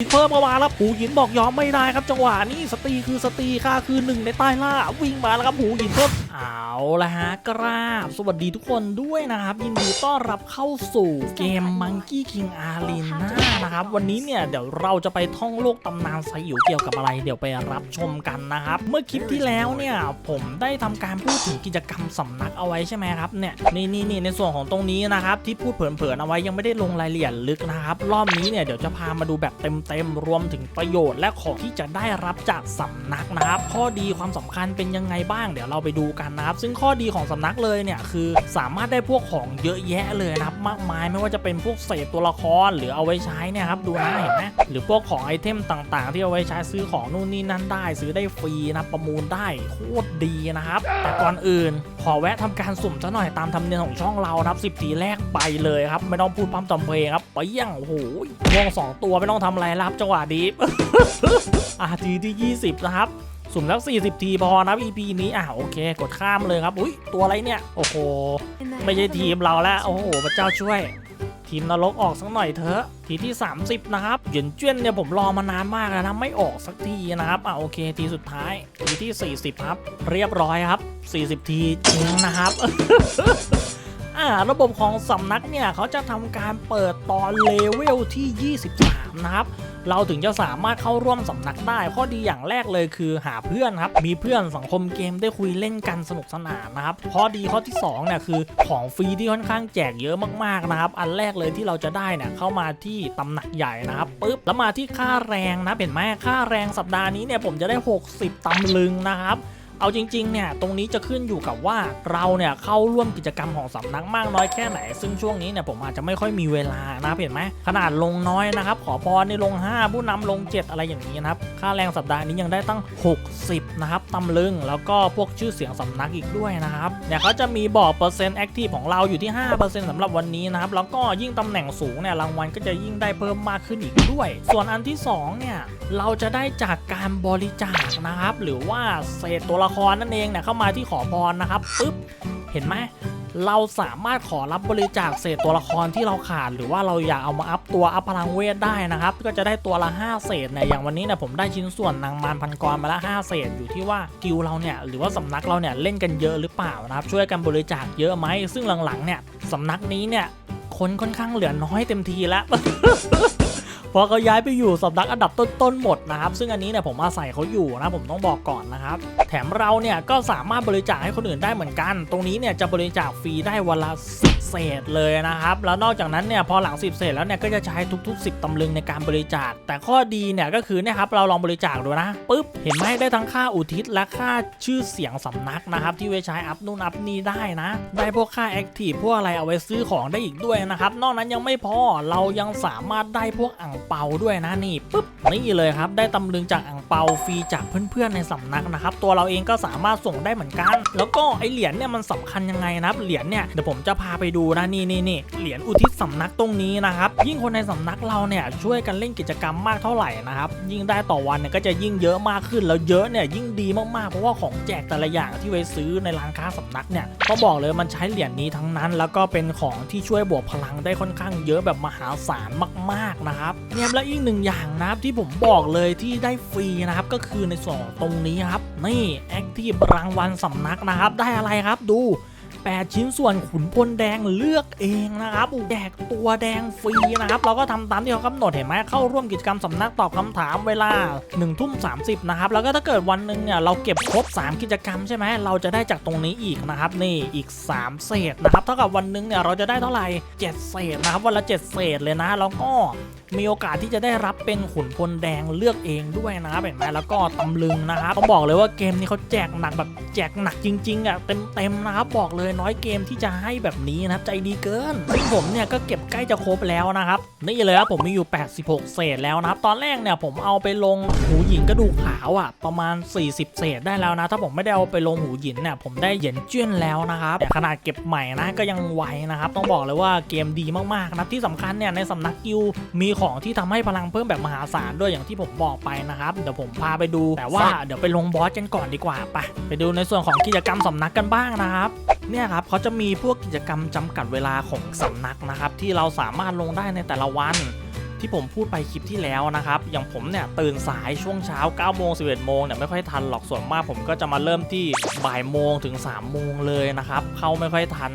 เพิ่มเข้ามาแล้วหูหินบอกยอมไม่ได้ครับจังหวะนี้สตีคือสตีค่าคือหนึ่งในใต้ล่าวิ่งมาแล้วครับหูหินเพิ่มเอาละฮะกราบ สวัสดีทุกคนด้วยนะครับ ยินดีต้อนรับเข้าสู่เกม Monkey King Arena นะครับ วันนี้เนี่ยเดี๋ยวเราจะไปท่องโลกตำนานไซอิ๋วเกี่ยวกับอะไร เดี๋ยวไปรับชมกันนะครับ เมื่อคลิปที่แล้วเนี่ยผมได้ทำการพูดถึงกิจกรรมสำนักเอาไว้ใช่ไหมครับเนี่ยนี่นี่นี่ในส่วนของตรงนี้นะครับที่พูดเผินๆเอาไว้ยังไม่ได้ลงรายละเอียดลึกนะครับรอบนี้เนี่ยเดี๋ยวจะพามาดูแบบเต็มๆรวมถึงประโยชน์และของที่จะได้รับจากสำนักนะครับ ข้อดีความสำคัญเป็นยังไงบ้างเดี๋ยวเราไปดูกันนะครับ ซึ่งข้อดีของสำนักเลยเนี่ยคือสามารถได้พวกของเยอะแยะเลยนะครับมากมายไม่ว่าจะเป็นพวกเศษตัวละครหรือเอาไว้ใช้เนี่ยครับดูนะเห็นไหมหรือพวกของไอเทมต่างๆ ที่เอาไว้ใช้ซื้อของนู่นนี่นั่นได้ ซื้อได้ฟรีนะประมูลได้โคตรดีนะครับ แต่ก่อนอื่น ขอแวะทำการสุ่มซะหน่อยตามธรรมเนียมของช่องเรานะครับ10ทีแรกไปเลยครับไม่ต้องพูดพร่ำทำเพลงครับไปย่งโอ้โหม่วงสองตัวไม่ต้องทำอะไรแล้วครับจังหวะดีอะทีที่ 20 นะครับสุ่มแล้ว 40 ทีพอนะ EP นี้อะโอเค กดข้ามเลยครับ อุ้ยตัวอะไรเนี่ย โอ้โห ไม่ใช่ทีมเราแล้วโอ้โหพระเจ้าช่วย ทีมนรกออกสักหน่อยเถอะทีที่ 30 นะครับเหยินเจี้ยนเนี่ยผมรอมานานมากแล้วนะไม่ออกสักทีนะครับอะโอเค ทีสุดท้ายทีที่ 40 ครับ เรียบร้อยครับ 40 ทีจริงนะครับ อ่าระบบของสำนักเนี่ยเขาจะทำการเปิดตอนเลเวลที่ 23 นะครับ เราถึงจะสามารถเข้าร่วมสำนักได้ข้อดีอย่างแรกเลยคือหาเพื่อนครับ มีเพื่อนสังคมเกมได้คุยเล่นกันสนุกสนานนะครับข้อดีข้อที่2เนี่ยคือของฟรีที่ค่อนข้างแจกเยอะมากๆนะครับ อันแรกเลยที่เราจะได้เนี่ยเข้ามาที่ตำหนักใหญ่นะครับปุ๊บแล้วมาที่ค่าแรงนะเห็นไหมค่าแรงสัปดาห์นี้เนี่ยผมจะได้ 60ตำลึงนะครับ เอาจริงๆเนี่ยตรงนี้จะขึ้นอยู่กับว่าเราเนี่ยเข้าร่วมกิจกรรมของสำนักมากน้อยแค่ไหน ซึ่งช่วงนี้เนี่ยผมอาจจะไม่ค่อยมีเวลานะเห็นไหมขนาดลงน้อยนะครับ ขอพรในลง 5 ผู้นำลง 7 อะไรอย่างนี้นะครับค่าแรงสัปดาห์นี้ยังได้ตั้ง 60 นะครับตำลึงแล้วก็พวกชื่อเสียงสำนักอีกด้วยนะครับ เนี่ยเขาจะมีบอกเปอร์เซ็นต์แอคทีฟของเราอยู่ที่ 5%สำหรับวันนี้นะครับ แล้วก็ยิ่งตำแหน่งสูงเนี่ยรางวัลก็จะยิ่งได้เพิ่มมากขึ้นอีกด้วย ส่วนอันที่สองเนี่ยเราจะได้จากการบริจาคนะครับ หรือว่าเศษตัวละครนั่นเองเนี่ยเข้ามาที่ขอพรนะครับปึ๊บเห็นไหม เราสามารถขอรับบริจาคเศษตัวละครที่เราขาด หรือว่าเราอยากเอามาอัพตัวอัพพลังเวทได้นะครับ ก็จะได้ตัวละ 5 เศษเนี่ยอย่างวันนี้เนี่ยผมได้ชิ้นส่วนนางมารพันกรมาละ 5 เศษอยู่ที่ว่ากิลเราเนี่ยหรือว่าสำนักเราเนี่ยเล่นกันเยอะหรือเปล่านะครับช่วยกันบริจาคเยอะไหมซึ่งหลังๆเนี่ยสำนักนี้เนี่ยคนค่อนข้างเหลือน้อยเต็มทีแล้ว เพราะเขาย้ายไปอยู่สำนักอันดับต้นๆหมดนะครับ ซึ่งอันนี้เนี่ยผมอาศัยเขาอยู่นะผมต้องบอกก่อนนะครับ แถมเราเนี่ยก็สามารถบริจาคให้คนอื่นได้เหมือนกัน ตรงนี้เนี่ยจะบริจาคฟรีได้วันละ10เศษเลยนะครับ แล้วนอกจากนั้นเนี่ยพอหลัง 10 เศษแล้วเนี่ยก็จะใช้ทุก ๆ 10 ตำลึงในการบริจาค แต่ข้อดีเนี่ยก็คือเนี่ยครับเราลองบริจาคดูนะปุ๊บเห็นไหมได้ทั้งค่าอุทิศและค่าชื่อเสียงสำนักนะครับ ที่ไว้ใช้อัพนู่นอัพนี่ได้นะ ได้พวกค่าแอคทีฟพวกอะไรเอาไว้ซื้อของได้อีกด้วยนะครับ นอกนั้นยังไม่พอเรายังสามารถได้พวกอ่างเปาด้วยนะนี่ปุ๊บนี่เลยครับได้ตำลึงจากอ่างเปาฟรีจากเพื่อนๆในสำนักนะครับ ตัวเราเองก็สามารถส่งได้เหมือนกัน แล้วก็ไอเหรียญเนี่ยมันสำคัญยังไงนะครับเหรียญเนี่ยเดี๋ยวผมจะพาไปดูนะนี่นี่นี่เหรียญอุทิศสำนักตรงนี้นะครับยิ่งคนในสำนักเราเนี่ยช่วยกันเล่นกิจกรรมมากเท่าไหร่นะครับยิ่งได้ต่อวันเนี่ยก็จะยิ่งเยอะมากขึ้นแล้วเยอะเนี่ยยิ่งดีมากๆเพราะว่าของแจกแต่ละอย่างที่ไว้ซื้อในร้านค้าสำนักเนี่ยก็บอกเลยมันใช้เหรียญนี้ทั้งนั้น แล้วก็เป็นของที่ช่วยบวกพลังได้ค่อนข้างเยอะแบบมหาศาลมากๆนะครับเนี่ยและอีกหนึ่งอย่างนะครับที่ผมบอกเลยที่ได้ฟรีนะครับก็คือในส่วนของตรงนี้ครับนี่แอคทีฟรางวัลสำนักนะครับได้อะไรครับดู 8 ชิ้นส่วนขุนพลแดงเลือกเองนะครับแจกตัวแดงฟรีนะครับ เราก็ทำตามที่เขากำหนดเห็นไหมเข้าร่วมกิจกรรมสำนักตอบคำถามเวลา1ทุ่ม30นะครับ แล้วก็ถ้าเกิดวันหนึ่งเนี่ยเราเก็บครบ 3 กิจกรรมใช่ไหมเราจะได้จากตรงนี้อีกนะครับ นี่อีก 3 เศษนะครับ เท่ากับวันหนึ่งเนี่ยเราจะได้เท่าไหร่7เศษนะครับวันละ 7 เศษเลยนะแล้วก็มีโอกาสที่จะได้รับเป็นขุนพลแดงเลือกเองด้วยนะครับเห็นไหมแล้วก็ตำลึงนะครับต้องบอกเลยว่าเกมนี้เขาแจกหนักแบบแจกหนักจริงๆอะเต็มๆนะครับบอกเลยน้อยเกมที่จะให้แบบนี้นะครับใจดีเกินซึ่งผมเนี่ยก็เก็บใกล้จะครบแล้วนะครับนี่เลยครับผมมีอยู่ 86 เศษแล้วนะครับตอนแรกเนี่ยผมเอาไปลงหูหญิงกระดูกขาวอะประมาณ 40 เศษได้แล้วนะ ถ้าผมไม่ได้เอาไปลงหูหญินเนี่ยผมได้เหรียญเจี้ยนแล้วนะครับแต่ขนาดเก็บใหม่นะก็ยังไวนะครับต้องบอกเลยว่าเกมดีมากๆนะที่สำคัญเนี่ยในสำนักกิลมีของที่ทำให้พลังเพิ่มแบบมหาศาลด้วยอย่างที่ผมบอกไปนะครับเดี๋ยวผมพาไปดูแต่ว่าเดี๋ยวไปลงบอสกันก่อนดีกว่าไปไปดูในส่วนของกิจกรรมสำนักกันบ้างนะครับเนี่ยี่ยครับเขาจะมีพวกกิจกรรมจำกัดเวลาของสำนักนะครับ ที่เราสามารถลงได้ในแต่ละวันที่ผมพูดไปคลิปที่แล้วนะครับ อย่างผมเนี่ยตื่นสายช่วงเช้า9โมง11โมงเนี่ยไม่ค่อยทันหรอกส่วนมากผมก็จะมาเริ่มที่บ่ายโมงถึง3โมงเลยนะครับ เข้าไม่ค่อยทัน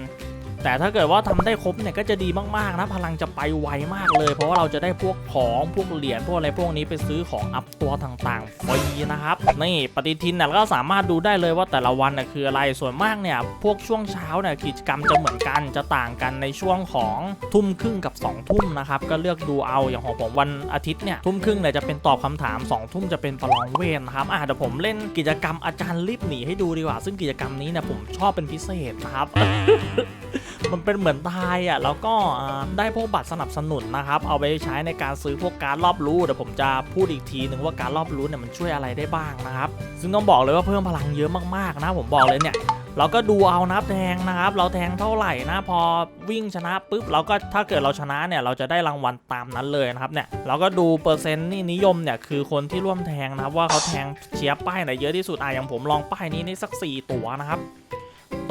แต่ถ้าเกิดว่าทำได้ครบเนี่ยก็จะดีมากๆนะพลังจะไปไวมากเลย เพราะว่าเราจะได้พวกของพวกเหรียญพวกอะไรพวกนี้ไปซื้อของอัพตัวต่างๆฟรีนะครับนี่ปฏิทินเนี่ยก็สามารถดูได้เลยว่าแต่ละวันเนี่ยคืออะไรส่วนมากเนี่ยพวกช่วงเช้าเนี่ยกิจกรรมจะเหมือนกันจะต่างกันในช่วงของทุ่มครึ่งกับ2องทุ่มนะครับก็เลือกดูเอาอย่างของผมวันอาทิตย์เนี่ยทุ่มครึ่งเนี่ยจะเป็นตอบคำถาม2องทุ่มจะเป็นประลองเวทนะครับอะเดี๋ยวผมเล่นกิจกรรมอาจารย์รีบหนีให้ดูดีกว่า ซึ่งกิจกรรมนี้เนี่ยผมชอบเป็นพิเศษนะครับ มันเป็นเหมือนทายอะแล้วก็ได้พวกบัตรสนับสนุนนะครับ เอาไปใช้ในการซื้อพวกการรอบรู้เดี๋ยวผมจะพูดอีกทีหนึ่งว่าการรอบรู้เนี่ยมันช่วยอะไรได้บ้างนะครับ ซึ่งต้องบอกเลยว่าเพิ่มพลังเยอะมากๆนะผมบอกเลยเนี่ยเราก็ดูเอานะแทงนะครับ เราแทงเท่าไหร่นะพอวิ่งชนะปุ๊บเราก็ถ้าเกิดเราชนะเนี่ยเราจะได้รางวัลตามนั้นเลยนะครับเนี่ยเราก็ดูเปอร์เซ็นต์นี่นิยมเนี่ยคือคนที่ร่วมแทงนะครับว่าเขาแทงเชียร์ป้ายไหนเยอะที่สุดอะอย่างผมลองป้ายนี้นี่สัก 4 ตัวนะครับ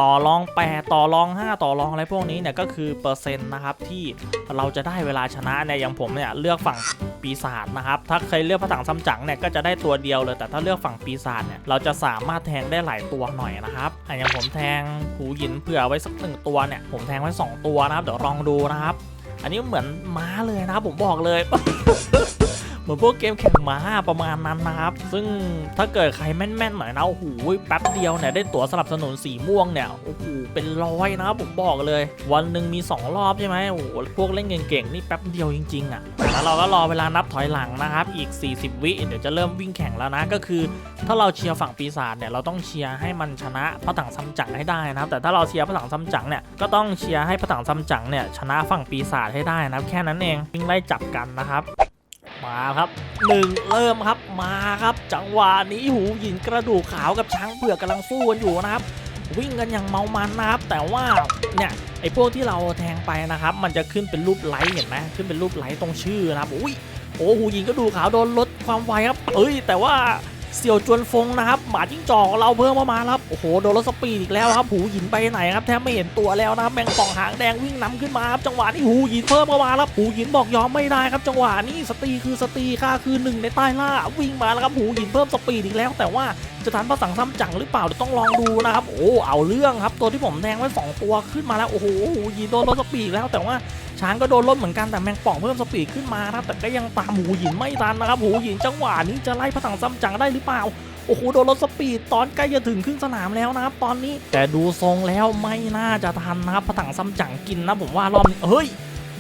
ต่อรอง 8 ต่อรอง 5 ต่อรองอะไรพวกนี้เนี่ยก็คือเปอร์เซ็นต์นะครับที่เราจะได้เวลาชนะเนี่ยอย่างผมเนี่ยเลือกฝั่งปีศาจนะครับถ้าเคยเลือกพระถังซัมจั๋งเนี่ยก็จะได้ตัวเดียวเลย แต่ถ้าเลือกฝั่งปีศาจเนี่ยเราจะสามารถแทงได้หลายตัวหน่อยนะครับอย่างผมแทงหูหินเผื่อไว้สักหนึ่งตัวเนี่ยผมแทงไว้ 2 ตัวนะครับเดี๋ยวลองดูนะครับ อันนี้เหมือนม้าเลยนะครับผมบอกเลย เหมือนพวกเกมแข่งม้าประมาณนั้นนะครับ ซึ่งถ้าเกิดใครแม่นๆหน่อยนะโอ้โหแป๊บเดียวเนี่ยได้ตั๋วสนับสนุนสีม่วงเนี่ยโอ้โหเป็นร้อยนะครับผมบอกเลย วันหนึ่งมี 2 รอบใช่ไหมโอ้โหพวกเล่นเก่งๆนี่แป๊บเดียวจริงๆอะแล้วเราก็รอเวลานับถอยหลังนะครับอีก 40 วิเดี๋ยวจะเริ่มวิ่งแข่งแล้วนะก็คือ ถ้าเราเชียร์ฝั่งปีศาจเนี่ยเราต้องเชียร์ให้มันชนะพระถังซัมจั๋งให้ได้นะครับแต่ถ้าเราเชียร์พระถังซัมจั๋งเนี่ยก็ต้องเชียร์ให้พระถังซัมจั๋งเนี่ยชนะฝั่งปีศาจให้ได้นะครับแค่นั้นเองวิ่งไล่จับกันนะครับ มาครับหนึ่งเริ่มครับมาครับ จังหวะนี้หูหยินกระดูกขาวกับช้างเผือกกำลังสู้กันอยู่นะครับ วิ่งกันอย่างเมามันนะครับ แต่ว่าเนี่ยไอ้พวกที่เราแทงไปนะครับ มันจะขึ้นเป็นรูปไลท์เห็นไหมขึ้นเป็นรูปไลท์ตรงชื่อนะครับอุ้ยโอ้หูหยินกระดูกขาวโดนลดความไวครับ เอ้ย แต่ว่า เสี่ยวจวนฟงนะครับหมาจิ้งจอกเราเพิ่มมามาแล้วครับโอ้โหโดนรถสปีดอีกแล้วครับหูหินไปไหนครับแทบไม่เห็นตัวแล้วนะครับแมงป่องหางแดงวิ่งนำขึ้นมาครับจังหวะนี้หูหินเพิ่มเข้ามาแล้วหูหินบอกยอมไม่ได้ครับจังหวะนี้สตีคือสตีค่าคือหนึ่งในใต้ล่าวิ่งมาแล้วครับหูหินเพิ่มสปีดอีกแล้ว แต่ว่า จะทันพระสังซ้ำจังหรือเปล่าเดี๋ยวต้องลองดูนะครับ โอ้เอาเรื่องครับ ตัวที่ผมแทงไว้สองตัวขึ้นมาแล้ว โอ้โหยินโดนลดสปีดแล้วแต่ว่าช้างก็โดนลดเหมือนกันแต่แมงป่องเพิ่มสปีดขึ้นมานะครับแต่ก็ยังตามหูหินไม่ทันนะครับหูหินจังหวะนี้จะไล่พระถังซ้ำจังได้หรือเปล่าโอ้โหโดนลดสปีดตอนใกล้จะถึงครึ่งสนามแล้วนะครับตอนนี้แต่ดูทรงแล้วไม่น่าจะทันนะครับพระถังซ้ำจังกินนะผมว่ารอบนี้เฮ้ย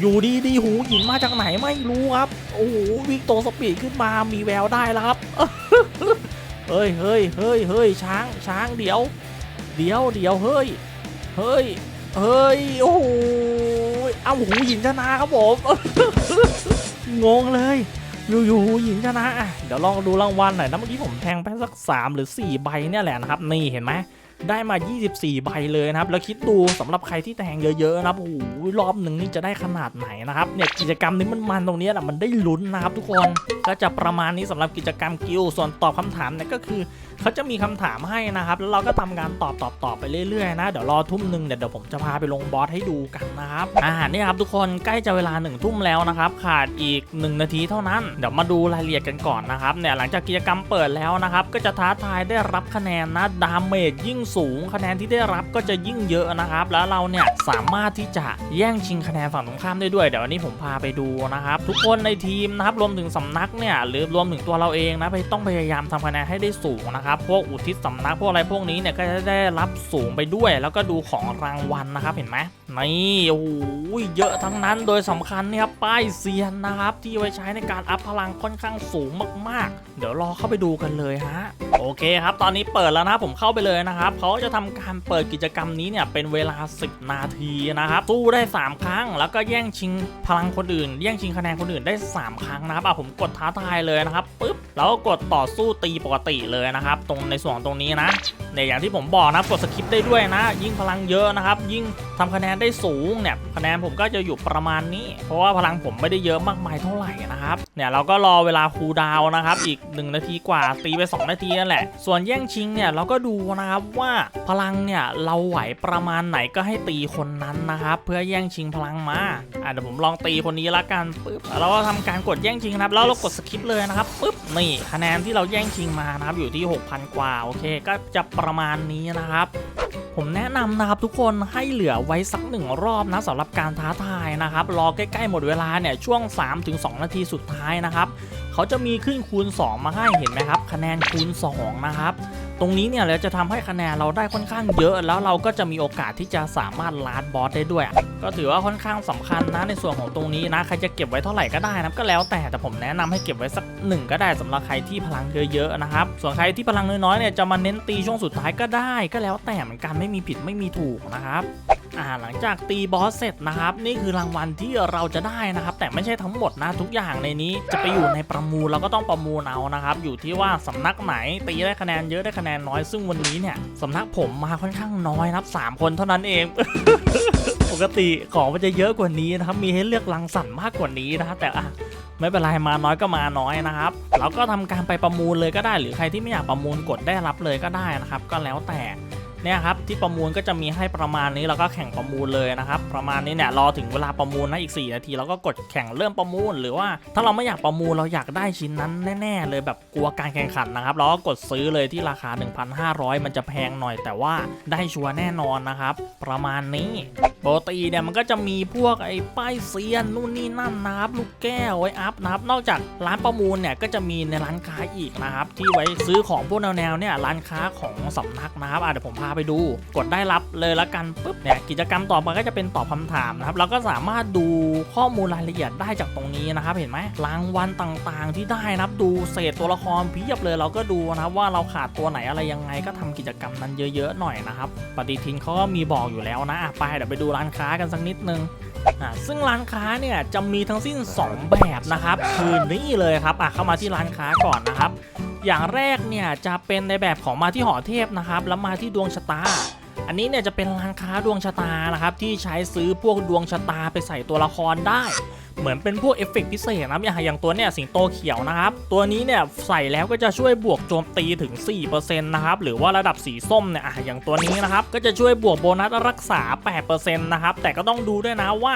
อยู่ดีดีหูหินมาจากไหนไม่รู้ครับ โอ้โหวิ่งโตสปีดขึ้นมามีแววได้แล้วครับ เฮ้ยเฮ้ยเฮ้ยเฮ้ยช้างช้างเดี๋ยว เดี๋ยวเดี๋ยวเฮ้ย เฮ้ย เฮ้ย โอ้โหเอาหูหยินชนะครับผม งงเลย อยู่ๆหูหยินชนะอะเดี๋ยวลองดูรางวัลหน่อยนะเมื่อกี้ผมแทงไปสัก 3 หรือ 4 ใบเนี่ยแหละนะครับ นี่เห็นไหม ได้มา 24 ใบเลยนะครับ แล้วคิดดูสำหรับใครที่แทงเยอะๆนะครับโอ้โหรอบหนึ่งนี่จะได้ขนาดไหนนะครับเนี่ยกิจกรรมนี้มันมันตรงนี้ยแหละมันได้ลุ้นนะครับทุกคนก็จะประมาณนี้สำหรับกิจกรรมกิลส่วนตอบคำถามเนี่ยก็คือเขาจะมีคำถามให้นะครับ แล้วเราก็ทำการตอบตอบตอบไปเรื่อยๆนะ เดี๋ยวรอทุ่มหนึ่งเดี๋ยวผมจะพาไปลงบอสให้ดูกันนะครับอ่านี่ครับทุกคนใกล้จะเวลาหนึ่งทุ่มแล้วนะครับ ขาดอีก 1 นาทีเท่านั้น เดี๋ยวมาดูรายละเอียดกันก่อนนะครับเนี่ยหลังจากกิจกรรมเปิดแล้วนะครับก็จะท้าทายได้รับคะแนนนะดาเมจยิ่งสูงคะแนนที่ได้รับก็จะยิ่งเยอะนะครับ แล้วเราเนี่ยสามารถที่จะแย่งชิงคะแนนฝั่งตรงข้ามได้ด้วย เดี๋ยววันนี้ผมพาไปดูนะครับ ทุกคนในทีมนะครับรวมถึงสำนักเนี่ยหรือรวมถึงตัวเราเองนะไปต้องพยายามทำคะแนนให้ได้สูงนะครับพวกอุทิศสำนักพวกอะไรพวกนี้เนี่ยก็จะได้รับสูงไปด้วย แล้วก็ดูของรางวัลนะครับเห็นไหมนี่โอ้โหเยอะทั้งนั้นโดยสำคัญเนี่ยครับป้ายเซียนนะครับที่ไว้ใช้ในการอัพพลังค่อนข้างสูงมากๆ เดี๋ยวรอเข้าไปดูกันเลยฮะโอเคครับ ตอนนี้เปิดแล้วนะผมเข้าไปเลยนะครับเขาจะทำการเปิดกิจกรรมนี้เนี่ยเป็นเวลา 10 นาทีนะครับสู้ได้ 3 ครั้ง แล้วก็แย่งชิงพลังคนอื่น แย่งชิงคะแนนคนอื่นได้ 3 ครั้งนะครับอะผมกดท้าทายเลยนะครับปึ๊บแล้วก็กดต่อสู้ตีปกติเลยนะครับ ตรงในส่วนตรงนี้นะเนี่ยอย่างที่ผมบอกนะกดสคิปได้ด้วยนะ ยิ่งพลังเยอะนะครับ ยิ่งทำคะแนนได้สูงเนี่ยคะแนนผมก็จะอยู่ประมาณนี้ เพราะว่าพลังผมไม่ได้เยอะมากมายเท่าไหร่นะครับเนี่ยเราก็รอเวลาคูลดาวน์นะครับอีก 1 นาทีกว่าตีไป 2 นาทีนั่นแหละ ส่วนแย่งชิงเนี่ยเราก็ดูนะครับว่าว่าพลังเนี่ยเราไหวประมาณไหนก็ให้ตีคนนั้นนะครับ เพื่อแย่งชิงพลังมาอะเดี๋ยวผมลองตีคนนี้ละกันปึ๊บเราก็ทำการกดแย่งชิงนะครับแล้วเรากดสคิปเลยนะครับปึ๊บนี่คะแนนที่เราแย่งชิงมานะครับอยู่ที่ 6,000 กว่าโอเค ก็จะประมาณนี้นะครับผมแนะนำนะครับทุกคนให้เหลือไว้สักหนึ่งรอบนะสำหรับการท้าทายนะครับ รอใกล้ๆหมดเวลาเนี่ยช่วง 3-2 นาทีสุดท้ายนะครับ เขาจะมีขึ้นคูณ 2 มาให้เห็นไหมครับ คะแนนคูณ 2 นะครับ ตรงนี้เนี่ยเราจะทำให้คะแนนเราได้ค่อนข้างเยอะแล้วเราก็จะมีโอกาสที่จะสามารถลาดบอสได้ด้วย ก็ถือว่าค่อนข้างสำคัญนะในส่วนของตรงนี้นะใครจะเก็บไว้เท่าไหร่ก็ได้นะก็แล้วแต่แต่ผมแนะนำให้เก็บไว้สักหนึ่งก็ได้สำหรับใครที่พลังเยอะๆนะครับส่วนใครที่พลังน้อยๆเนี่ยจะมาเน้นตีช่วงสุดท้ายก็ได้ ก็แล้วแต่เหมือนกันไม่มีผิดไม่มีถูกนะครับ อ่าหลังจากตีบอสเสร็จนะครับนี่คือรางวัลที่เราจะได้นะครับ แต่ไม่ใช่ทั้งหมดนะทุกอย่างในนี้ จะไปอยู่ในประมูลเราก็ต้องประมูลเอานะครับ อยู่ที่ว่าสำนักไหนตีได้คะแนนเยอะได้คะแนนน้อยซึ่งวันนี้เนี่ยสำนักผมมาค่อนข้างน้อยนะครับสามคนเท่านั้นเองปกติของมันจะเยอะกว่านี้นะครับ มีให้เลือกรังสรรค์มากกว่านี้นะครับแต่อะไม่เป็นไรมาน้อยก็มาน้อยนะครับ เราก็ทำการไปประมูลเลยก็ได้ หรือใครที่ไม่อยากประมูลกดได้รับเลยก็ได้นะครับ ก็แล้วแต่ เนี่ยครับที่ประมูลก็จะมีให้ประมาณนี้แล้วก็แข่งประมูลเลยนะครับประมาณนี้เนี่ยรอถึงเวลาประมูลนะอีก 4 นาทีเราก็กดแข่งเริ่มประมูล หรือว่าถ้าเราไม่อยากประมูลเราอยากได้ชิ้นนั้นแน่ๆ เลยแบบกลัวการแข่งขันนะครับเราก็กดซื้อเลยที่ราคา 1,500 มันจะแพงหน่อย แต่ว่าได้ชัวร์แน่นอนนะครับประมาณนี้ปกติเนี่ยมันก็จะมีพวกไอ้ป้ายเซียนนู่นนี่นั่นนะครับลูกแก้วไว้อัพนะครับนอกจากร้านประมูลเนี่ยก็จะมีในร้านค้าอีกนะครับที่ไว้ซื้อของพวกแนวๆเนี่ยร้านค้าของสำนักนะครับอะเดี๋ยวผมพาไปดู กดได้รับเลยละกันปุ๊บเนี่ยกิจกรรมต่อไปก็จะเป็นตอบคำถามนะครับเราก็สามารถดูข้อมูลรายละเอียดได้จากตรงนี้นะครับ เห็นไหมรางวัลต่างๆ ที่ได้นะครับดูเศษตัวละครเพียบเลยเราก็ดูนะครับว่าเราขาดตัวไหนอะไรยังไงก็ทำกิจกรรมนั้นเยอะๆหน่อยนะครับ ปฏิทินเขาก็มีบอกอยู่แล้วนะไปเดี๋ยวไปดูร้านค้ากันสักนิดนึงอะซึ่งร้านค้าเนี่ยจะมีทั้งสิ้น 2 แบบนะครับ คือนี่เลยครับอะเข้ามาที่ร้านค้าก่อนนะครับ อย่างแรกเนี่ยจะเป็นในแบบของมาที่หอเทพนะครับ แล้วมาที่ดวงชะตา อันนี้เนี่ยจะเป็นร้านค้าดวงชะตานะครับที่ใช้ซื้อพวกดวงชะตาไปใส่ตัวละครได้ เหมือนเป็นพวกเอฟเฟกต์พิเศษนะอย่างอย่างตัวเนี่ยสิงโตเขียวนะครับ ตัวนี้เนี่ยใส่แล้วก็จะช่วยบวกโจมตีถึง 4%นะครับหรือว่าระดับสีส้มเนี่ยอะอย่างตัวนี้นะครับก็จะช่วยบวกโบนัสรักษา 8%นะครับแต่ก็ต้องดูด้วยนะว่า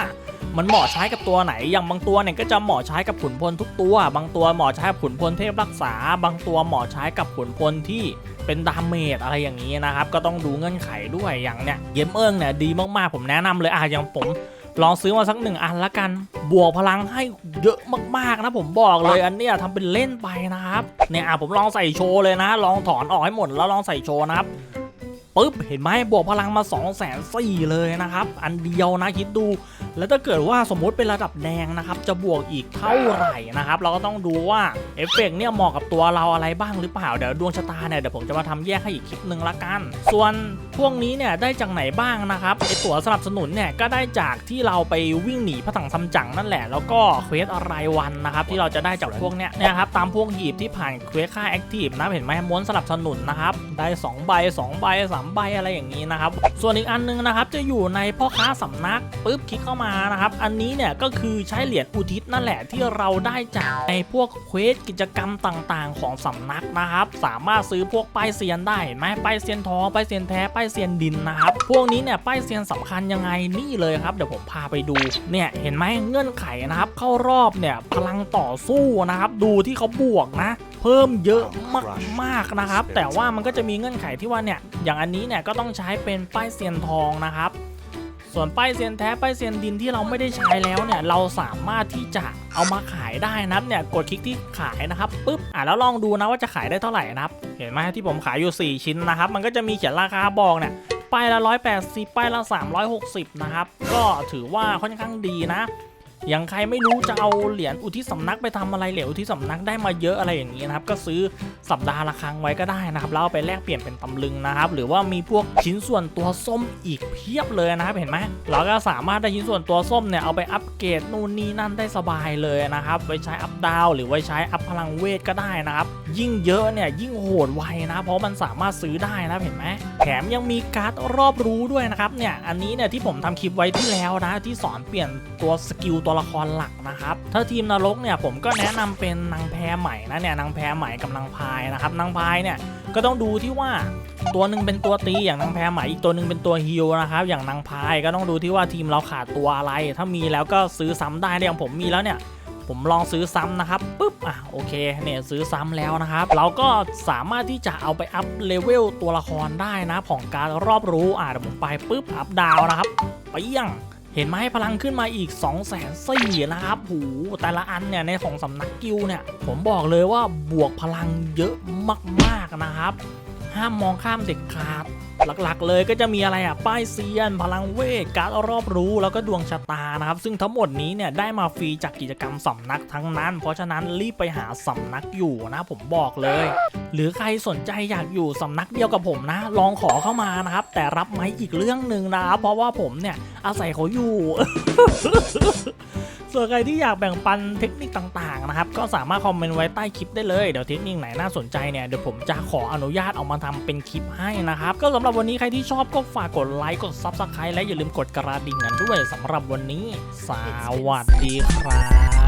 มันเหมาะใช้กับตัวไหน อย่างบางตัวเนี่ยก็จะเหมาะใช้กับขุนพลทุกตัว บางตัวเหมาะใช้กับขุนพลเทพรักษา บางตัวเหมาะใช้กับขุนพลที่เป็นดาเมจอะไรอย่างนี้นะครับ ก็ต้องดูเงื่อนไขด้วย อย่างเนี่ยเยมเอิงเนี่ยดีมากๆ ผมแนะนำเลยอะอย่างผมลองซื้อมาสักหนึ่งอันละกัน บวกพลังให้เยอะมากๆนะผมบอกเลยอันเนี้ยทำเป็นเล่นไปนะครับ เนี่ยอะผมลองใส่โชว์เลยนะ ลองถอนออกให้หมดแล้วลองใส่โชว์นะครับปึ๊บเห็นไหมบวกพลังมา2 4 0 0 0 0เลยนะครับ อันเดียวนะคิดดู แล้วถ้าเกิดว่าสมมุติเป็นระดับแดงนะครับจะบวกอีกเท่าไหร่นะครับเราก็ต้องดูว่าเอฟเฟกต์เนี่ยเหมาะกับตัวเราอะไรบ้างหรือเปล่าเดี๋ยวดวงชะตาเนี่ยเดี๋ยวผมจะมาทำแยกให้อีกคลิปหนึ่งละกัน ส่วนพวกนี้เนี่ยได้จากไหนบ้างนะครับไอตั๋วสนับสนุนเนี่ยก็ได้จากที่เราไปวิ่งหนีพระถังซัมจั๋งนั่นแหละแล้วก็เควสรายวันนะครับที่เราจะได้จากพวกเนี้ยนี่ยครับตามพวกหีบที่ผ่านเควสค่าแอคทีฟนะเห็นไหมม้วนสนับสนุนนะครับได้2ใบ2ใบ3ใบอะไรอย่างนี้นะครับส่วนอีกอันนึงนะครับจะอยู่ในพ่อค้าสำนักปุ๊บคลิกเข้ามานะครับ อันนี้เนี่ยก็คือใช้เหรียญอุทิศนั่นแหละที่เราได้จากในพวกเควสกิจกรรมต่างๆ ของสำนักนะครับ สามารถซื้อพวกป้ายเซียนได้เห็นไหมป้ายเซียนทองป้ายเซียนแท้ป้ายเซียนดินนะครับ พวกนี้เนี่ยป้ายเซียนสำคัญยังไงนี่เลยครับ เดี๋ยวผมพาไปดูเนี่ยเห็นไหมเงื่อนไขนะครับ เข้ารอบเนี่ยพลังต่อสู้นะครับ ดูที่เขาบวกนะเพิ่มเยอะมากๆนะครับ แต่ว่ามันก็จะมีเงื่อนไขที่ว่าเนี่ยอย่างอันนี้เนี่ยก็ต้องใช้เป็นป้ายเซียนทองนะครับ ส่วนป้ายเซียนแท้ป้ายเซียนดินที่เราไม่ได้ใช้แล้วเนี่ยเราสามารถที่จะเอามาขายได้นะครับเนี่ยกดคลิกที่ขายนะครับปุ๊บอะแล้วลองดูนะว่าจะขายได้เท่าไหร่นะครับเห็นไหมที่ผมขายอยู่ 4 ชิ้นนะครับ มันก็จะมีเขียนราคาบอกเนี่ยป้ายละ 180ป้ายละ 360 นะครับ ก็ถือว่าค่อนข้างดีนะ อย่างใครไม่รู้จะเอาเหรียญอุทิศสำนักไปทำอะไรเหรียญอุทิศสำนักได้มาเยอะอะไรอย่างนี้นะครับ ก็ซื้อสัปดาห์ละครั้งไว้ก็ได้นะครับแล้วไปแลกเปลี่ยนเป็นตำลึงนะครับ หรือว่ามีพวกชิ้นส่วนตัวส้มอีกเพียบเลยนะครับเห็นไหมเราก็สามารถได้ชิ้นส่วนตัวส้มเนี่ยเอาไปอัปเกรดนู่นนี่นั่นได้สบายเลยนะครับไว้ใช้อัพดาวหรือไว้ใช้อัพพลังเวทก็ได้นะครับ ยิ่งเยอะเนี่ยยิ่งโหดไวนะเพราะมันสามารถซื้อได้นะเห็นไหมแถมยังมีการ์ดรอบรู้ด้วยนะครับเนี่ยอันนี้เนี่ยที่ผมทำคลิปไว้ที่แล้วนะที่สอนเปลี่ยนตัวสกิลตัวละครหลักนะครับ ถ้าทีมนรกเนี่ยผมก็แนะนำเป็นนางแพรใหม่นะเนี่ยนางแพรใหม่กับนางพายนะครับนางพายเนี่ยก็ต้องดูที่ว่าตัวหนึ่งเป็นตัวตีอย่างนางแพรใหม่อีกตัวหนึ่งเป็นตัวฮิลนะครับอย่างนางพายก็ต้องดูที่ว่าทีมเราขาดตัวอะไร ถ้ามีแล้วก็ซื้อซ้ำได้อย่างผมมีแล้วเนี่ยผมลองซื้อซ้ำนะครับปุ๊บอะโอเคเนี่ยซื้อซ้ำแล้วนะครับ เราก็สามารถที่จะเอาไปอัพเลเวลตัวละครได้นะของการรอบรู้อะเดี๋ยวผมไปปุ๊บอัพดาวนะครับไปยัง เห็นไหมพลังขึ้นมาอีก2 0 0 0 0 0นะครับหูแต่ละอันเนี่ยในของสำนักกิลเนี่ย ผมบอกเลยว่าบวกพลังเยอะมากๆนะครับ ห้ามมองข้ามเด็ดขาดหลักๆ เลยก็จะมีอะไรอะ ป้ายเซียน พลังเวท การรอบรู้ แล้วก็ดวงชะตานะครับ ซึ่งทั้งหมดนี้เนี่ยได้มาฟรีจากกิจกรรมสำนักทั้งนั้น เพราะฉะนั้นรีบไปหาสำนักอยู่นะผมบอกเลย หรือใครสนใจอยากอยู่สำนักเดียวกับผมนะ ลองขอเข้ามานะครับ แต่รับไหมอีกเรื่องหนึ่งนะเพราะว่าผมเนี่ยอาศัยเขาอยู่ ส่วนใครที่อยากแบ่งปันเทคนิคต่างๆนะครับก็สามารถคอมเมนต์ไว้ใต้คลิปได้เลยเดี๋ยวเทคนิคไหนน่าสนใจเนี่ยเดี๋ยวผมจะขออนุญาตเอามาทำเป็นคลิปให้นะครับก็สำหรับวันนี้ใครที่ชอบก็ฝากกดไลค์กดซับสไครต์และอย่าลืมกดกระดิ่งกันด้วยสำหรับวันนี้ สวัสดีครับ